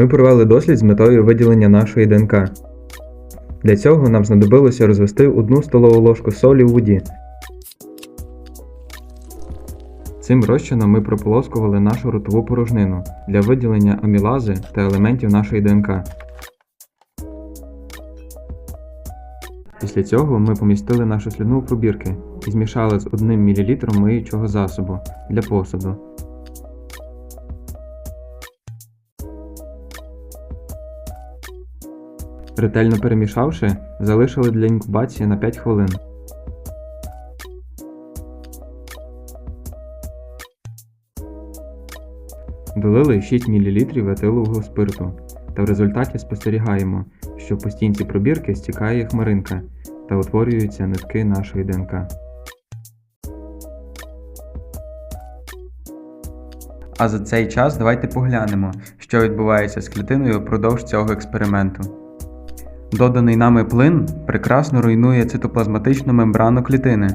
Ми провели дослід з метою виділення нашої ДНК. Для цього нам знадобилося розвести одну столову ложку солі у воді. Цим розчином ми прополоскували нашу ротову порожнину для виділення амілази та елементів нашої ДНК. Після цього ми помістили нашу слюну у пробірки і змішали з 1 мл миючого засобу для посуду. Ретельно перемішавши, залишили для інкубації на 5 хвилин. Долили 6 мл етилового спирту та в результаті спостерігаємо, що по стінці пробірки стікає хмаринка та утворюються нитки нашої ДНК. А за цей час давайте поглянемо, що відбувається з клітиною впродовж цього експерименту. Доданий нами плин прекрасно руйнує цитоплазматичну мембрану клітини.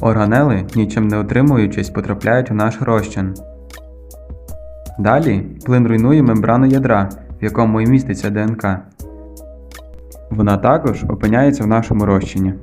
Органели, нічим не отримуючись, потрапляють у наш розчин. Далі плин руйнує мембрану ядра, в якому і міститься ДНК. Вона також опиняється в нашому розчині.